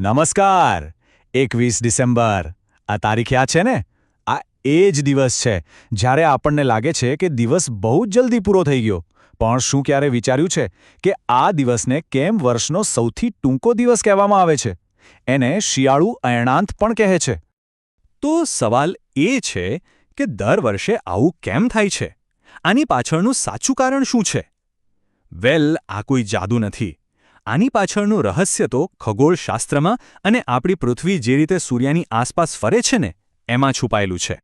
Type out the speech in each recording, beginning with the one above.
નમસ્કાર. એકવીસ ડિસેમ્બર. આ તારીખ યાદ છે ને? આ એ જ દિવસ છે. જ્યારે આપણને લાગે છે કે દિવસ બહુ જલ્દી પૂરો થઈ ગયો. પણ શું ક્યારે વિચાર્યું છે કે આ દિવસને કેમ વર્ષનો સૌથી ટૂંકો દિવસ કહેવામાં આવે છે? એને શિયાળુ અયણાંત પણ કહે છે. તો સવાલ એ છે કે દર વર્ષે આવું કેમ થાય છે? આની પાછળનું સાચું કારણ શું છે? વેલ, આ કોઈ જાદુ નથી. આની પાછળનું રહસ્ય તો ખગોળશાસ્ત્રમાં અને આપણી પૃથ્વી જે રીતે સૂર્યની આસપાસ ફરે છે ને, એમાં છુપાયેલું છે.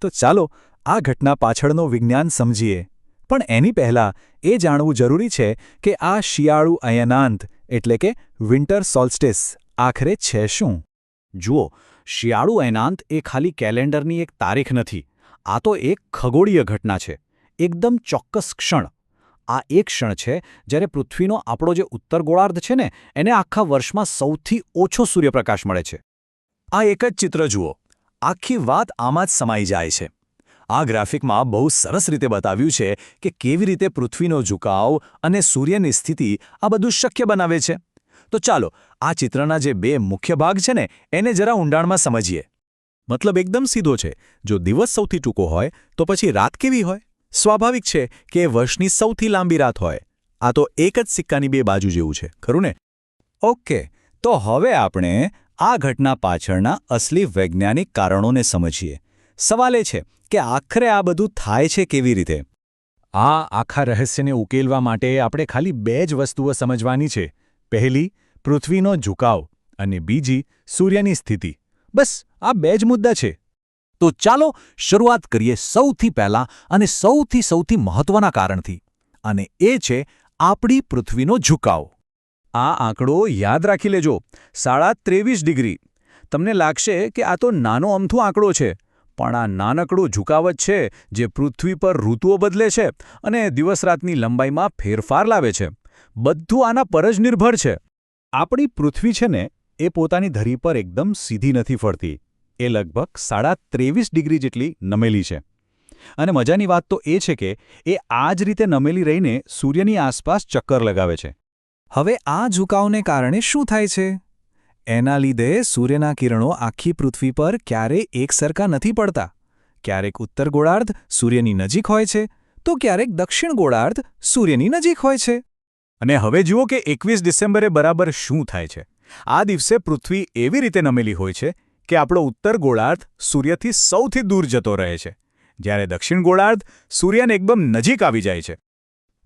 તો ચાલો આ ઘટના પાછળનો વિજ્ઞાન સમજીએ. પણ એની પહેલાં એ જાણવું જરૂરી છે કે આ શિયાળુ અયનાંત એટલે કે વિન્ટર સોલ્સ્ટિસ આખરે છે શું? જુઓ, શિયાળુ અયનાંત એ ખાલી કેલેન્ડરની એક તારીખ નથી. આ તો એક ખગોળીય ઘટના છે. એકદમ ચોક્કસ ક્ષણ. આ એક ક્ષણ છે જ્યારે પૃથ્વીનો આપણો જે ઉત્તર ગોળાર્ધ છે ને, એને આખા વર્ષમાં સૌથી ઓછો સૂર્યપ્રકાશ મળે છે. આ એક જ ચિત્ર જુઓ. આખી વાત આમાં જ સમાઈ જાય છે. આ ગ્રાફિકમાં બહુ સરસ રીતે બતાવ્યું છે કે કેવી રીતે પૃથ્વીનો ઝુકાવ અને સૂર્યની સ્થિતિ આ બધું શક્ય બનાવે છે. તો ચાલો, આ ચિત્રના જે બે મુખ્ય ભાગ છે ને, એને જરા ઊંડાણમાં સમજીએ. મતલબ એકદમ સીધો છે. જો દિવસ સૌથી ટૂંકો હોય, તો પછી રાત કેવી હોય? સ્વાભાવિક છે કે વર્ષની સૌથી લાંબી રાત હોય. આ તો એક જ સિક્કાની બે બાજુ જેવું છે, ખરું ને? ઓકે, તો હવે આપણે આ ઘટના પાછળના અસલી વૈજ્ઞાનિક કારણોને સમજીએ. સવાલ એ છે કે આખરે આ બધું થાય છે કેવી રીતે? આ આખા રહસ્યને ઉકેલવા માટે આપણે ખાલી બે જ વસ્તુઓ સમજવાની છે. પહેલી, પૃથ્વીનો ઝુકાવ અને બીજી, સૂર્યની સ્થિતિ. બસ, આ બે જ મુદ્દા છે. તો ચાલો શરૂઆત કરીએ સૌથી પહેલા અને સૌથી સૌથી મહત્વના કારણથી. અને એ છે આપણી પૃથ્વીનો ઝુકાવ. આ આંકડો યાદ રાખી લેજો. સાડા ત્રેવીસ ડિગ્રી. તમને લાગશે કે આ તો નાનો અમથો આંકડો છે, પણ આ નાનકડો ઝુકાવ જ છે, જે પૃથ્વી પર ઋતુઓ બદલે છે અને દિવસ-રાતની લંબાઈમાં ફેરફાર લાવે છે. બધું આના પર જ નિર્ભર છે. આપણી પૃથ્વી છે ને, એ પોતાની ધરી પર એકદમ સીધી નથી ફરતી. એ લગભગ સાડા ત્રેવીસ ડિગ્રી જેટલી નમેલી છે. અને મજાની વાત તો એ છે કે એ આ જ રીતે નમેલી રહીને સૂર્યની આસપાસ ચક્કર લગાવે છે. હવે આ ઝુકાવને કારણે શું થાય છે? એના લીધે સૂર્યના કિરણો આખી પૃથ્વી પર ક્યારેય એકસરખા નથી પડતા. ક્યારેક ઉત્તર ગોળાર્ધ સૂર્યની નજીક હોય છે, તો ક્યારેક દક્ષિણ ગોળાર્ધ સૂર્યની નજીક હોય છે. અને હવે જુઓ કે એકવીસ ડિસેમ્બરે બરાબર શું થાય છે. આ દિવસે પૃથ્વી એવી રીતે નમેલી હોય છે કે આપણો ઉત્તર ગોળાર્ધ સૂર્યથી સૌથી દૂર જતો રહે છે. જ્યારે દક્ષિણ ગોળાર્ધ સૂર્યને એકદમ નજીક આવી જાય છે.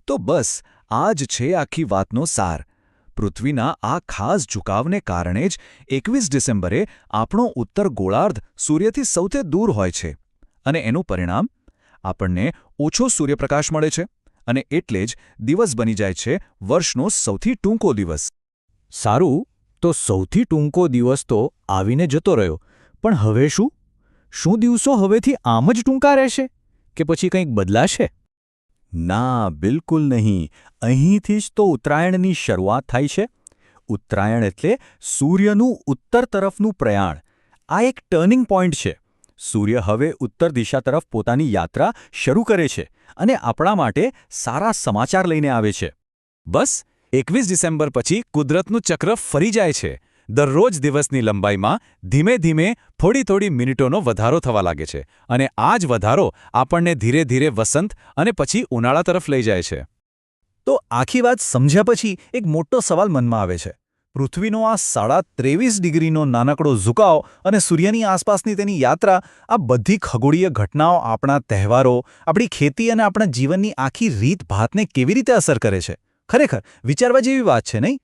તો બસ, આ જ છે આખી વાતનો સાર. પૃથ્વીના આ ખાસ ઝુકાવને કારણે જ એકવીસ ડિસેમ્બરે આપણો ઉત્તર ગોળાર્ધ સૂર્યથી સૌથી દૂર હોય છે. અને એનું પરિણામ? આપણને ઓછો સૂર્યપ્રકાશ મળે છે. અને એટલે જ દિવસ બની જાય છે વર્ષનો સૌથી ટૂંકો દિવસ. સારું તો સૌથી ટૂંકો દિવસ તો આવીને જતો રહ્યો. પણ હવે શું? શું દિવસો હવેથી આમ જ ટૂંકા રહેશે? કે પછી કંઈક બદલાશે? ના, બિલકુલ નહીં. અહીંથી જ તો ઉત્તરાયણની શરૂઆત થાય છે. ઉત્તરાયણ એટલે સૂર્યનું ઉત્તર તરફનું પ્રયાણ. આ એક ટર્નિંગ પોઈન્ટ છે. સૂર્ય હવે ઉત્તર દિશા તરફ પોતાની યાત્રા શરૂ કરે છે અને આપણા માટે સારા સમાચાર લઈને આવે છે. બસ એકવીસ ડિસેમ્બર પછી કુદરતનું ચક્ર ફરી જાય છે. દરરોજ દિવસની લંબાઈમાં ધીમે ધીમે થોડી થોડી મિનિટોનો વધારો થવા લાગે છે અને આ જ વધારો આપણને ધીરે ધીરે વસંત અને પછી ઉનાળા તરફ લઈ જાય છે. તો આખી વાત સમજ્યા પછી એક મોટો સવાલ મનમાં આવે છે. પૃથ્વીનો આ સાડા ત્રેવીસ ડિગ્રીનો નાનકડો ઝુકાવ અને સૂર્યની આસપાસની તેની યાત્રા, આ બધી ખગોળીય ઘટનાઓ આપણા તહેવારો, આપણી ખેતી અને આપણા જીવનની આખી રીત ભાતને કેવી રીતે અસર કરે છે? ખરેખર વિચારવા જેવી વાત છે નહીં?